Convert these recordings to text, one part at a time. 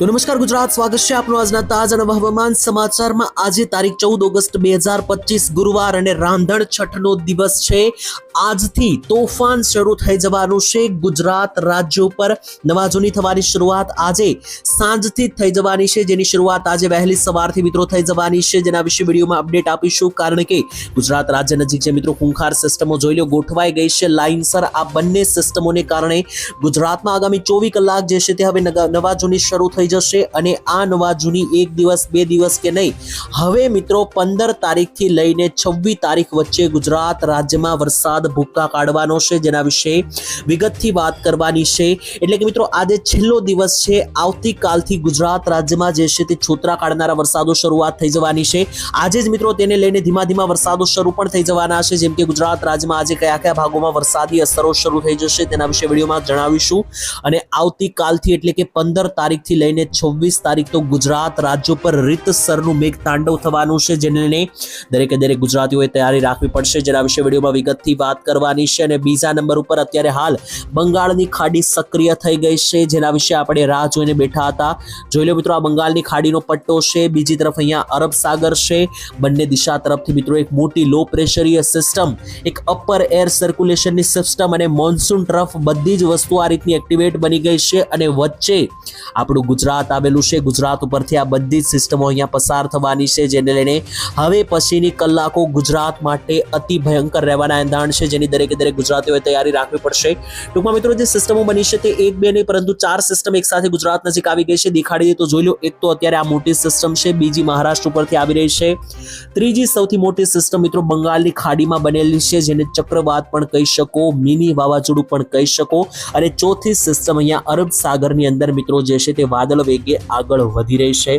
તો નમસ્કાર ગુજરાત, સ્વાગત છે આપનું આજના તાજા અને હવામાન સમાચારમાં. આજે તારીખ ચૌદ ઓગસ્ટ બે હજાર પચીસ ગુરુવાર અને રાંધણ છઠનો દિવસ છે. આજથી તોફાન શરૂ થઈ જવાનું છે. ગુજરાત રાજ્ય ઉપર નવા જૂની થવાની શરૂઆત આજે સાંજથી થઈ જવાની છે. જેની શરૂઆત આજે વહેલી સવારથી મિત્રો થઈ જવાની છે. જેના વિશે વિડીયોમાં અપડેટ આપીશું. કારણ કે ગુજરાત રાજ્ય નજીક જે મિત્રો, ખૂંખાર સિસ્ટમો જોઈ લો, ગોઠવાઈ ગઈ છે લાઇનસર આ બંને સિસ્ટમોને કારણે ગુજરાતમાં આગામી ચોવીસ કલાક જે છે તે હવે નવા જૂની શરૂ થઈ જશે અને આ નવા જૂની એક દિવસ, બે દિવસ કે નહીં. હવે મિત્રો પંદર તારીખથી લઈને છવ્વીસ તારીખ વચ્ચે ગુજરાત રાજ્યમાં વરસાદ ભૂક્કા કાઢવાનો છે, જેના વિશે વિગતથી વાત કરવાની છે. એટલે કે મિત્રો, આજે છેલ્લો દિવસ છે. આવતીકાલથી ગુજરાત રાજ્યમાં જે છે તે છોતરા કાઢનારા વરસાદો શરૂઆત થઈ જવાની છે. આજે જ મિત્રો તેને લઈને ધીમા ધીમા વરસાદો શરૂ પણ થઈ જવાના છે. જેમ કે ગુજરાત રાજ્યમાં આજે કયા કયા ભાગોમાં વરસાદી અસરો શરૂ થઈ જશે તેના વિશે વિડીયોમાં જણાવીશું. અને આવતીકાલથી એટલે કે પંદર તારીખથી લઈને છવ્વીસ તારીખ તો ગુજરાત રાજ્યો પર રીતસરનું મેઘ તાંડવ થવાનું છે, જેને દરેકે દરેક ગુજરાતીઓએ તૈયારી રાખવી પડશે. જેના વિશે વિડીયોમાં વિગતથી વાત કરવાની છે અને બીજા નંબર ઉપર અત્યારે હાલ બંગાળની ખાડી સક્રિય થઈ ગઈ છે. જેના વિશે આપણે રાહ જોઈને બેઠા હતા. જોઈ લો મિત્રો, આ બંગાળની ખાડીનો પટ્ટો છે. બીજી તરફ અહીંયા અરબ સાગર છે. બંને દિશા તરફથી મિત્રો એક મોટી લો પ્રેશરીય સિસ્ટમ એક અપર એર સર્ક્યુલેશનની સિસ્ટમ અને મોન્સૂન ટ્રફ બધી જ વસ્તુ આ રીતની એક્ટિવેટ બની ગઈ છે અને વચ્ચે આપણું ગુજરાત આવેલું છે. ગુજરાત ઉપરથી આ બધી જ સિસ્ટમો અહીંયા પસાર થવાની છે, જેને લઈને હવે પછીની કલાકો ગુજરાત માટે અતિ ભયંકર રહેવાના એંધાણ છે જેની દરેકે દરેક ગુજરાતીઓએ તૈયારી રાખવી પડશે. ટૂંકમાં મિત્રો, જે સિસ્ટમો બની છે તે એક બે નહીં, પરંતુ ચાર સિસ્ટમ એક સાથે ગુજરાત નજીક આવી ગઈ છે. દેખાડી દે તો જોઈ લો, એક તો અત્યારે આ મોટી સિસ્ટમ છે, બીજી મહારાષ્ટ્ર ઉપરથી આવી રહી છે. ત્રીજી સૌથી મોટી સિસ્ટમ મિત્રો, બંગાળની ખાડીમાં બનેલી છે, જેને ચક્રવાત પણ કહી શકો, મિની વાવાઝોડું પણ કહી શકો. અને ચોથી સિસ્ટમ અહીંયા અરબ સાગરની અંદર મિત્રો, જે છે તે વાદળ વેગે આગળ વધી રહી છે.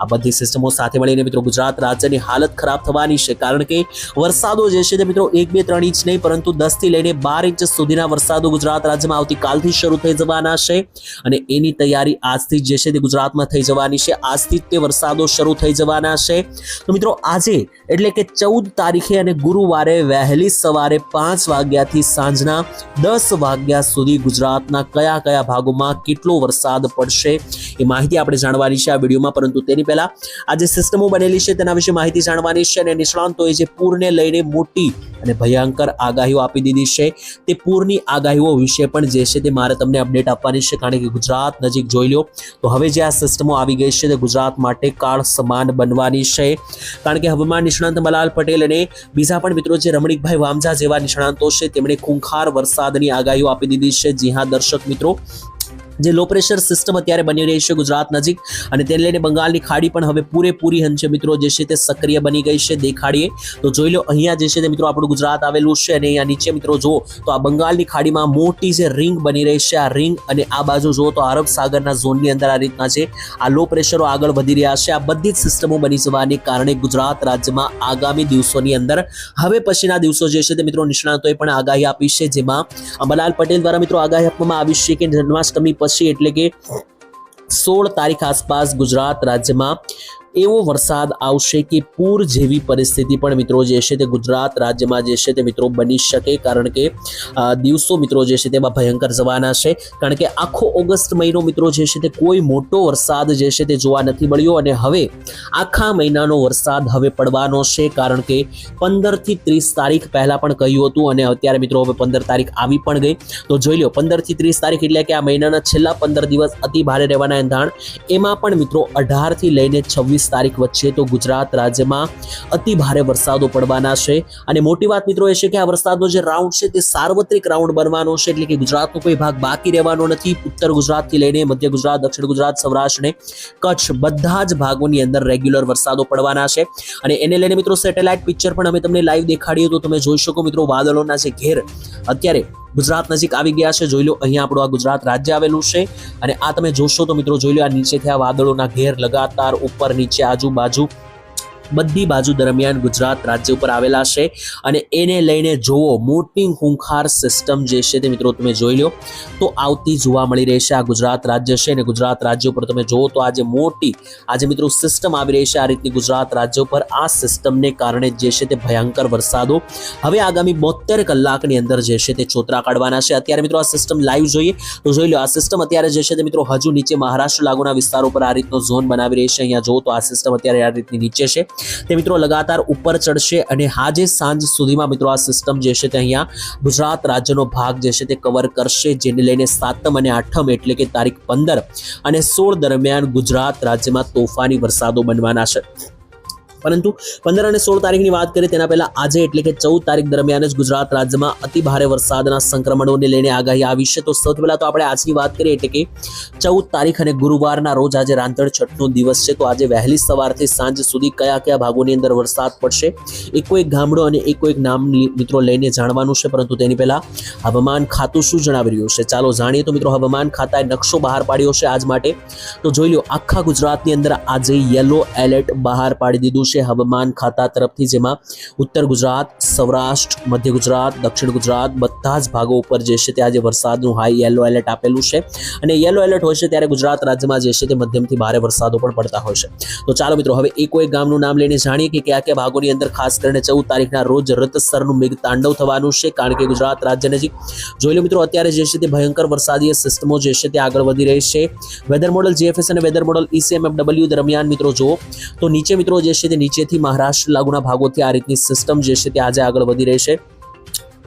આ બધી સિસ્ટમો સાથે મળીને મિત્રો, ગુજરાત રાજ્યની હાલત ખરાબ થવાની છે, કારણ કે વરસાદો જે છે તે મિત્રો, એક બે ત્રણ ઇંચ નહીં પરંતુ દસથી લઈને બાર ઇંચ સુધીના વરસાદો ગુજરાત રાજ્યમાં આવતીકાલથી શરૂ થઈ જવાના છે અને એની તૈયારી આજથી જે છે તે ગુજરાતમાં થઈ જવાની છે. આજથી તે વરસાદો શરૂ થઈ જવાના છે. તો મિત્રો, આજે એટલે કે ચૌદ તારીખે અને ગુરુવારે વહેલી સવારે પાંચ વાગ્યાથી સાંજના દસ વાગ્યા સુધી ગુજરાતના કયા કયા ભાગોમાં કેટલો વરસાદ પડશે એ માહિતી આપણે જાણવાની છે આ વિડીયોમાં. પરંતુ તેની પહેલા આ જે સિસ્ટમો બનેલી છે તેના વિશે માહિતી જાણવાની છે અને નિષ્ણાંતોએ જે પૂરને લઈને મોટી અને ભયંકર આગાહીઓ આપી દીધી છે. તે પૂરની આગાહીઓ વિશે પણ જે છે તે મારે તમને અપડેટ આપવાની છે, કારણ કે ગુજરાત નજીક જોઈ લો તો હવે જે આ સિસ્ટમો આવી ગઈ છે તે ગુજરાત માટે કાળ સમાન બનવાની છે. કારણ કે હવામાન નિષ્ણાંત મલાલ પટેલ અને બીજા પણ મિત્રો જે રમણીકભાઈ વામજા જેવા નિષ્ણાંતો છે, તેમણે ખૂંખાર વરસાદની આગાહીઓ આપી દીધી છે. જી હા, દર્શક મિત્રો જે લો પ્રેશર સિસ્ટમ અત્યારે બની રહી છે ગુજરાત નજીક અને તેને લઈને બંગાળની ખાડી પણ હવે પૂરેપૂરી હંશે મિત્રો. જે છે તે સક્રિય બની ગઈ છે દેખાડીએ. તો જોઈ લો, અહીંયા જે છે તે મિત્રો આપણું ગુજરાત આવેલું છે અને અહીંયા નીચે મિત્રો જુઓ, તો આ બંગાળની ખાડીમાં મોટી જે રિંગ બની રહી છે. આ રિંગ અને આ બાજુ જુઓ તો અરબ સાગરના ઝોનની અંદર આ રીતના છે. આ લો પ્રેશરો આગળ વધી રહ્યા છે. આ બધી જ સિસ્ટમો બની જવાને કારણે ગુજરાત રાજ્યમાં આગામી દિવસોની અંદર, હવે પછીના દિવસો જે છે તે મિત્રો નિષ્ણાતોએ પણ આગાહી આપી છે. જેમાં અંબાલાલ પટેલ દ્વારા મિત્રો આગાહી આપવામાં આવી છે કે જન્માષ્ટમી પછી એટલે કે સોળ તારીખ આસપાસ ગુજરાત રાજ્યમાં એવો વરસાદ આવશે કે પૂર જેવી પરિસ્થિતિ પણ મિત્રો જે છે તે ગુજરાત રાજ્યમાં જે છે તે મિત્રો બની શકે. કારણ કે દિવસો મિત્રો જે છે તેમાં ભયંકર જવાના છે. કારણ કે આખો ઓગસ્ટ મહિનો મિત્રો જે છે તે કોઈ મોટો વરસાદ જે છે તે જોવા નથી મળ્યો. અને હવે આખા મહિનાનો વરસાદ હવે પડવાનો છે. કારણ કે પંદરથી ત્રીસ તારીખ પહેલાં પણ કહ્યું હતું અને અત્યારે મિત્રો હવે પંદર તારીખ આવી પણ ગઈ. તો જોઈ લો, પંદરથી ત્રીસ તારીખ એટલે કે આ મહિનાના છેલ્લા પંદર દિવસ અતિ ભારે રહેવાના એંધાણ. એમાં પણ મિત્રો અઢારથી લઈને છવ્વીસ તારીખ વચ્ચે તો ગુજરાત રાજ્યમાં અતિ ભારે વરસાદો પડવાના છે. અને મોટી વાત મિત્રો એ છે કે આ વરસાદનો જે રાઉન્ડ છે તે સાર્વત્રિક રાઉન્ડ બનવાનો છે. એટલે કે ગુજરાતનો કોઈ ભાગ બાકી રહેવાનો નથી. ઉત્તર ગુજરાતથી લઈને મધ્ય ગુજરાત, દક્ષિણ ગુજરાત સૌરાષ્ટ્ર અને કચ્છ બધા જ ભાગોની અંદર રેગ્યુલર વરસાદો પડવાના છે. અને એને લઈને મિત્રો સેટેલાઇટ પિક્ચર પણ અમે તમને લાઈવ દેખાડીએ તો તમે જોઈ શકો મિત્રો વાદળોના જે ઘેર અત્યારે ગુજરાત નજીક આવી ગયા છે. જોઈ લો, અહીંયા આપણું આ ગુજરાત રાજ્ય આવેલું છે. અને આ તમે જોશો તો મિત્રો, જોઈ લો આ નીચેથી આ વાદળોના ઘેર લગાતાર ઉપર નીચે આજુબાજુ બધી બાજુ દરમિયાન ગુજરાત રાજ્ય ઉપર આવેલા છે અને એને લઈને જોવો મોટી હુંખાર સિસ્ટમ જે છે તે મિત્રો તમે જોઈ લો. તો આવતી જોવા મળી રહેશે આ ગુજરાત રાજ્ય છે અને ગુજરાત રાજ્ય ઉપર તમે જોવો તો આજે મોટી, આજે મિત્રો સિસ્ટમ આવી રહી છે આ રીતની ગુજરાત રાજ્ય ઉપર. આ સિસ્ટમને કારણે જે છે તે ભયંકર વરસાદો હવે આગામી બોતેર કલાકની અંદર જે છે તે ચોતરા કાઢવાના છે. અત્યારે મિત્રો આ સિસ્ટમ લાઈવ જોઈએ. તો જોઈ લો આ સિસ્ટમ અત્યારે જે છે તે મિત્રો હજુ નીચે મહારાષ્ટ્ર લાગુના વિસ્તારો પર આ રીતનો ઝોન બનાવી રહી છે. અહીંયા જુઓ તો આ સિસ્ટમ અત્યારે આ રીતની નીચે છે. તે મિત્રો લગાતાર ઉપર ચડશે અને આજે સાંજ સુધીમાં મિત્રો આ સિસ્ટમ જે છે તે અહીંયા ગુજરાત રાજ્યનો ભાગ જે છે તે કવર કરશે, જેને લઈને સાતમ અને આઠમ એટલે કે તારીખ પંદર અને સોળ દરમિયાન ગુજરાત રાજ્યમાં તોફાની વરસાદો બનવાના છે. પરંતુ પંદર અને સોળ તારીખની વાત કરીએ તેના પહેલા આજે એટલે કે ચૌદ તારીખ દરમિયાન જ ગુજરાત રાજ્યમાં અતિ ભારે વરસાદના સંક્રમણોને લઈને આગાહી આવી છે. તો સૌથી પહેલા તો આપણે આજની વાત કરીએ એટલે કે ચૌદ તારીખ અને ગુરુવારના રોજ આજે રાંધણ છઠનો દિવસ છે. તો આજે વહેલી સવારથી સાંજ સુધી કયા કયા ભાગોની અંદર વરસાદ પડશે એકો એક ગામડો અને એકો એક નામ મિત્રો લઈને જાણવાનું છે. પરંતુ તેની પહેલા હવામાન ખાતું શું જણાવી રહ્યું છે? ચાલો જાણીએ. તો મિત્રો હવામાન ખાતાએ નકશો બહાર પાડ્યો છે આજ માટે. તો જોઈ લો આખા ગુજરાતની અંદર આજે યલો એલર્ટ બહાર પાડી દીધું છે હવામાન ખાતા તરફથી, જેમાં ઉત્તર ગુજરાત, સૌરાષ્ટ્ર, મધ્ય ગુજરાત, દક્ષિણ ગુજરાત બધા જ ભાગો ઉપર જે છે તે આજે વરસાદનું હાઈ યલો એલર્ટ આપેલું છે. અને યલો એલર્ટ હોય છે ત્યારે ગુજરાત રાજ્યમાં જે છે તે મધ્યમથી ભારે વરસાદો પણ પડતા હોય છે. તો ચાલો મિત્રો, હવે એકો એક ગામનું નામ લઈને જાણીએ કે કયા કયા ભાગોની અંદર ખાસ કરીને ચૌદ તારીખના રોજ રતસરનું મેઘ તાંડવ થવાનું છે. કારણ કે ગુજરાત રાજ્ય નજીક જોઈ લો મિત્રો, અત્યારે જે છે તે ભયંકર વરસાદીય સિસ્ટમો જે છે તે આગળ વધી રહી છે. Weather model G F S અને weather model E C M W F દરમિયાન મિત્રો, જુઓ તો નીચે મિત્રો જે છે તે નીચેથી મહારાષ્ટ્ર લાગુના ભાગોથી આ રીતની સિસ્ટમ જે છે તે આજે આગળ વધી રહી છે.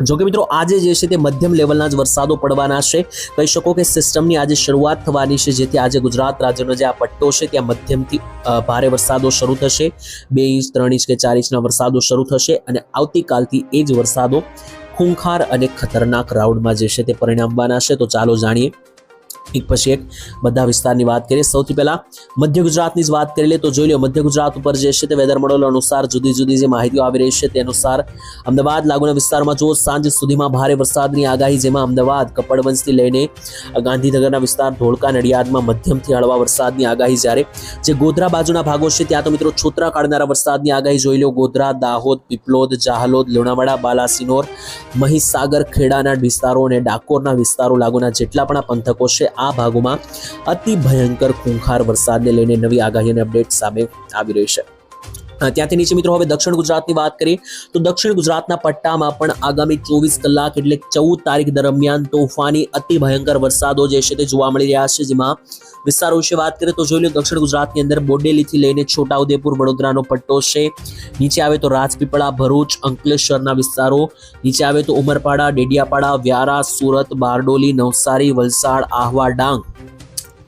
જો કે મિત્રો, આજે જે છે તે મધ્યમ લેવલના જ વરસાદો પડવાના છે. કહી શકો કે સિસ્ટમની આજે શરૂઆત થવાની છે, જેથી આજે ગુજરાત રાજ્યનો જે આ પટ્ટો છે ત્યાં મધ્યમથી ભારે વરસાદો શરૂ થશે. બે ઇંચ, ત્રણ ઇંચ કે ચાર ઇંચના વરસાદો શરૂ થશે અને આવતીકાલથી એ જ વરસાદો ખૂંખાર અને ખતરનાક રાઉન્ડમાં જે છે તે પરિણામવાના છે તો ચાલો જાણીએ એક પછી એક બધા વિસ્તારની વાત કરીએ. સૌથી પહેલા મધ્ય ગુજરાતની જ વાત કરી લે તો જોઈ લો, મધ્ય ગુજરાત ઉપર જે છે તે વેધર મોડલ અનુસાર જુદી જુદી જે માહિતીઓ આવી રહી છે તે અનુસાર અમદાવાદ લાગુના વિસ્તારમાં જો સાંજ સુધીમાં ભારે વરસાદની આગાહી, જેમાં અમદાવાદ કપડવંશથી લઈને ગાંધીનગરના વિસ્તાર, ધોળકા, નડિયાદમાં મધ્યમથી હળવા વરસાદની આગાહી જ્યારે જે ગોધરા બાજુના ભાગો છે ત્યાં તો મિત્રો છોતરા કાઢનારા વરસાદની આગાહી જોઈ લો. ગોધરા, દાહોદ, પીપલોદ જાહલોદ લુણાવાડા, બાલાસિનોર, મહીસાગર, ખેડાના વિસ્તારો અને ડાકોરના વિસ્તારો લાગુના જેટલા પણ પંથકો છે આ ભાગોમાં અતિ ભયંકર ખૂંખાર વરસાદને લઈને નવી આગાહી અને અપડેટ સામે આવી રહી છે. ત્યાંથી નીચે મિત્રો હવે દક્ષિણ ગુજરાતની વાત કરીએ, તો દક્ષિણ ગુજરાતના પટ્ટામાં પણ આગામી ચોવીસ કલાક એટલે ચૌદ તારીખ દરમિયાન તોફાની અતિ ભયંકર વરસાદો જે છે તે જોવા મળી રહ્યા છે. જેમાં વિસ્તારો વિશે વાત કરીએ તો જોઈ લો દક્ષિણ ગુજરાતની અંદર બોડેલીથી લઈને છોટાઉદેપુર, વડોદરાનો પટ્ટો છે. નીચે આવે તો રાજપીપળા, ભરૂચ, અંકલેશ્વરના વિસ્તારો. નીચે આવે તો ઉમરપાડા, ડેડિયાપાડા, વ્યારા, સુરત, બારડોલી, નવસારી, વલસાડ, આહવા, ડાંગ.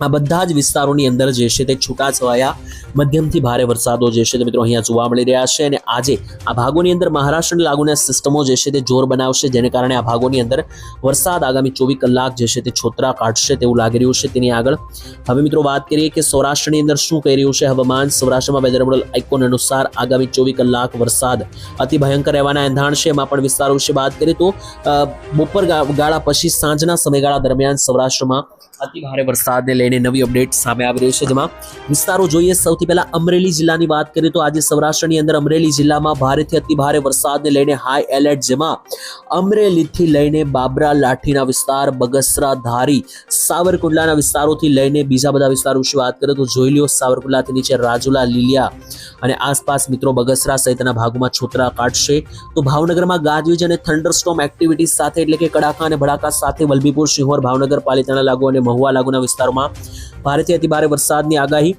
આ બધા જ વિસ્તારોની અંદર જે છે તે છૂટાછવાયા મધ્યમથી ભારે વરસાદો જે છે તે મિત્રો અહીંયા જોવા મળી રહ્યા છે અને આજે આ ભાગોની અંદર મહારાષ્ટ્રને લાગુના સિસ્ટમો જે છે તે જોર બનાવશે, જેને કારણે આ ભાગોની અંદર વરસાદ આગામી ચોવીસ કલાક જે છે તે છોતરા કાઢશે તેવું લાગી રહ્યું છે. તેની આગળ હવે મિત્રો વાત કરીએ કે સૌરાષ્ટ્રની અંદર શું કહી રહ્યું છે હવામાન? સૌરાષ્ટ્રમાં વેધર મોડલ આઇકોન અનુસાર આગામી ચોવીસ કલાક વરસાદ અતિ ભયંકર રહેવાના એંધાણ છે. એમાં પણ વિસ્તારો વિશે વાત કરીએ તો બપોર ગાળા પછી સાંજના સમયગાળા દરમિયાન સૌરાષ્ટ્રમાં અતિ ભારે વરસાદને લઈને નવી અપડેટ સામે આવી રહી છે, જેમાં વિસ્તારો જોઈએ, સૌથી પહેલા અમરેલી જિલ્લાની વાત કરીએ તો આજે સૌરાષ્ટ્રની અંદર અમરેલી જિલ્લામાં ભારેથી અતિ ભારે વરસાદને લઈને હાઈ એલર્ટ જેમાં અમરેલીથી લઈને બાબરા, લાઠીના વિસ્તાર, બગસરા, ધારી, સાવરકુંડલાના વિસ્તારોથી લઈને બીજા બધા વિસ્તારો વિશે વાત કરીએ તો જોઈ લ્યો, સાવરકુંડલાથી નીચે રાજુલા, લીલિયા અને આસપાસ મિત્રો બગસરા સહિતના ભાગોમાં છોતરા કાઢશે. તો ભાવનગરમાં ગાજવીજ અને થંડરસ્ટોમ એક્ટિવિટીઝ સાથે, એટલે કે કડાકા અને ભડાકા સાથે વલભીપુર, સિંહોર, ભાવનગર, પાલિતાણા લાગુ અને મહુવા લાગુના વિસ્તારોમાં ભારેથી અતિ ભારે વરસાદની આગાહી.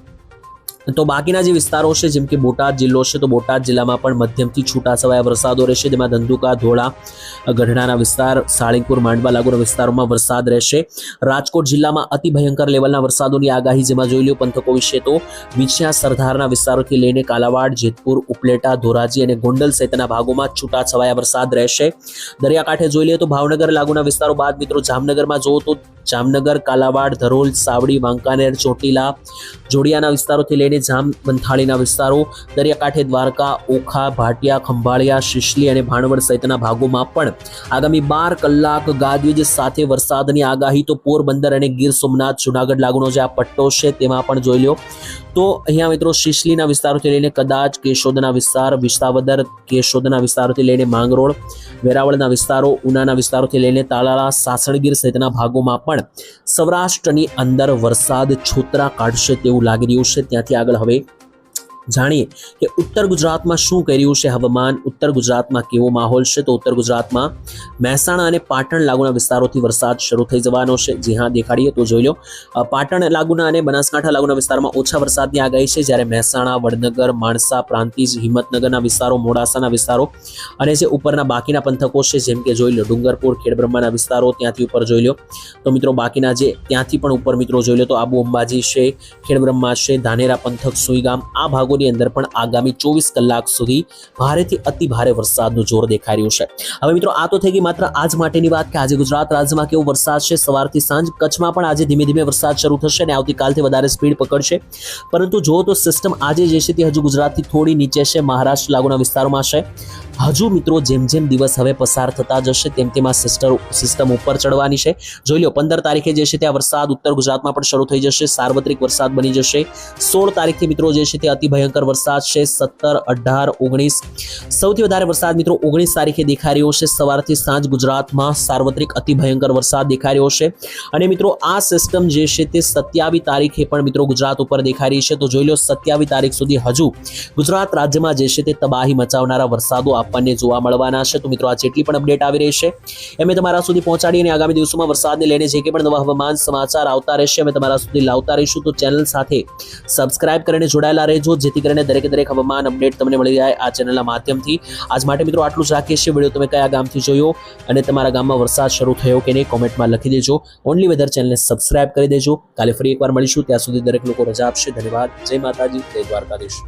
તો બાકીના જે વિસ્તારો છે, જેમ કે બોટાદ જિલ્લો છે, તો બોટાદ જિલ્લામાં પણ મધ્યમથી છૂટાછવાયા વરસાદો રહેશે. જેમાં ધંધુકા, ધોળા, ગઢડાના વિસ્તાર સાળીપુર માંડવા લાગુના વિસ્તારોમાં વરસાદ રહેશે. રાજકોટ જિલ્લામાં અતિ ભયંકર લેવલના વરસાદોની આગાહી જેમાં જોઈ લો પંથકો વિશે તો વિછિયા સરદારના વિસ્તારોથી લઈને કાલાવાડ, જેતપુર, ઉપલેટા, ધોરાજી અને ગોંડલ સહિતના ભાગોમાં છૂટાછવાયા વરસાદ રહેશે. દરિયાકાંઠે જોઈ લઈએ તો ભાવનગર લાગુના વિસ્તારો બાદ મિત્રો જામનગરમાં જુઓ તો જામનગર, કાલાવાડ, ધરોલ, સાવડી, વાંકાનેર, ચોટીલા, જોડિયાના વિસ્તારોથી લઈને જામ બંથાળીના વિસ્તારો, દરિયાકાંઠે દ્વારકા, ઓખા, ભાટિયા, ખંભાળિયા, શિશલી અને ભાણવડ સહિતના ભાગોમાં પણ આગામી બાર કલાક ગાજવીજ સાથે વરસાદની આગાહી, તો પોરબંદર અને ગીર સોમનાથ, જુનાગઢ લાગુનો જે આ પટ્ટો છે તેમાં પણ જોઈ લો તો અહીંયા મિત્રો શિશલીના વિસ્તારોથી લઈને કદાચ કેશોદના વિસ્તાર, વિસાવદર કેશોદના વિસ્તારોથી લઈને માંગરોળ, વેરાવળના વિસ્તારો, ઉનાના વિસ્તારોથી લઈને તાલાળા, સાસણગીર સહિતના ભાગોમાં પણ સૌરાષ્ટ્રની અંદર વરસાદ છોતરા કાઢશે તેવું લાગી રહ્યું છે. ત્યાંથી આગળ હવે જાણીએ કે ઉત્તર ગુજરાતમાં શું કર્યું છે હવામાન, ઉત્તર ગુજરાતમાં કેવો માહોલ છે? તો ઉત્તર ગુજરાતમાં મહેસાણા અને પાટણ લાગુના વિસ્તારોથી વરસાદ શરૂ થઈ જવાનો છે. જી હા, દેખાડીએ તો જોઈ લો. પાટણ લાગુના અને બનાસકાંઠા લાગુના વિસ્તારમાં ઓછા વરસાદની આગાહી છે. જ્યારે મહેસાણા, વડનગર, માણસા, પ્રાંતિજ, હિંમતનગરના વિસ્તારો, મોડાસાના વિસ્તારો અને જે ઉપરના બાકીના પંથકો છે, જેમ કે જોઈ લો ડુંગરપુર, ખેડબ્રહ્માના વિસ્તારો ત્યાંથી ઉપર જોઈ લો. તો મિત્રો બાકીના જે ત્યાંથી પણ ઉપર મિત્રો જોઈ લો તો આબુ અંબાજી છે, ખેડબ્રહ્મા છે, ધાનેરા પંથક, સુઈગામ આ ભાગોની અંદર પણ આગામી ચોવીસ કલાક સુધી ભારેથી અતિ ભારે વરસાદનું જોર દેખાઈ રહ્યું છે. હવે મિત્રો, આ તો થઈ ગઈ માત્ર આજ માટેની વાત કે આજે ગુજરાત રાજ્યમાં કેવો વરસાદ છે? સવારથી સાંજ કચ્છમાં પણ આજે ધીમે ધીમે વરસાદ શરૂ થશે અને આવતીકાલથી વધારે સ્પીડ પકડશે. પરંતુ જો તો સિસ્ટમ આજે જે છે તે હજુ ગુજરાતથી થોડી નીચે છે. મહારાષ્ટ્ર લાગુના વિસ્તારોમાં છે. હજુ મિત્રો જેમ જેમ દિવસ હવે પસાર થતા જશે, તેમ તેમ આ સિસ્ટર સિસ્ટમ ઉપર ચડવાની છે. જોઈ લો, પંદર તારીખે જે છે તે આ વરસાદ ઉત્તર ગુજરાતમાં પણ શરૂ થઈ જશે. સાર્વત્રિક વરસાદ બની જશે. સોળ તારીખથી મિત્રો જે છે તે અતિ ભયંકર વરસાદ છે. સત્તર, અઢાર, ઓગણીસ. સૌથી વધારે વરસાદ મિત્રો ઓગણીસ તારીખે દેખાઈ રહ્યો છે. સવારથી સાંજ ગુજરાતમાં સાર્વત્રિક અતિ ભયંકર વરસાદ દેખાઈ રહ્યો છે. અને મિત્રો આ સિસ્ટમ જે છે તે સત્યાવી તારીખે પણ મિત્રો ગુજરાત ઉપર દેખાઈ રહી છે. તો જોઈ લો, સત્યાવી તારીખ સુધી હજુ ગુજરાત રાજ્યમાં જે છે તે તબાહી મચાવનારા વરસાદો આપણને જોવા મળવાના છે. તો મિત્રો, આ જેટલી પણ અપડેટ આવી રહી છે, અમે તમારા સુધી પહોંચાડી અને આગામી દિવસોમાં વરસાદને લઈને જે કંઈ પણ નવા હવામાન સમાચાર આવતા રહેશે, અમે તમારા સુધી લાવતા રહીશું. તો ચેનલ સાથે સબસ્ક્રાઇબ કરીને જોડાયેલા રહેજો, જેથી કરીને દરેકે દરેક હવામાન અપડેટ તમને મળી જાય આ ચેનલના માધ્યમથી. આજ માટે મિત્રો, આટલું જ રાખીએ છીએ. વીડિયો તમે કયા ગામથી જોયો અને તમારા ગામમાં વરસાદ શરૂ થયો કે નહીં, કોમેન્ટમાં લખી દેજો. ઓનલી વેધર ચેનલને સબસ્ક્રાઇબ કરી દેજો. કાલે ફરી એકવાર મળીશું. ત્યાં સુધી દરેક લોકો રજા આપશે. ધન્યવાદ. જય માતાજી. જય દ્વારકાધીશ.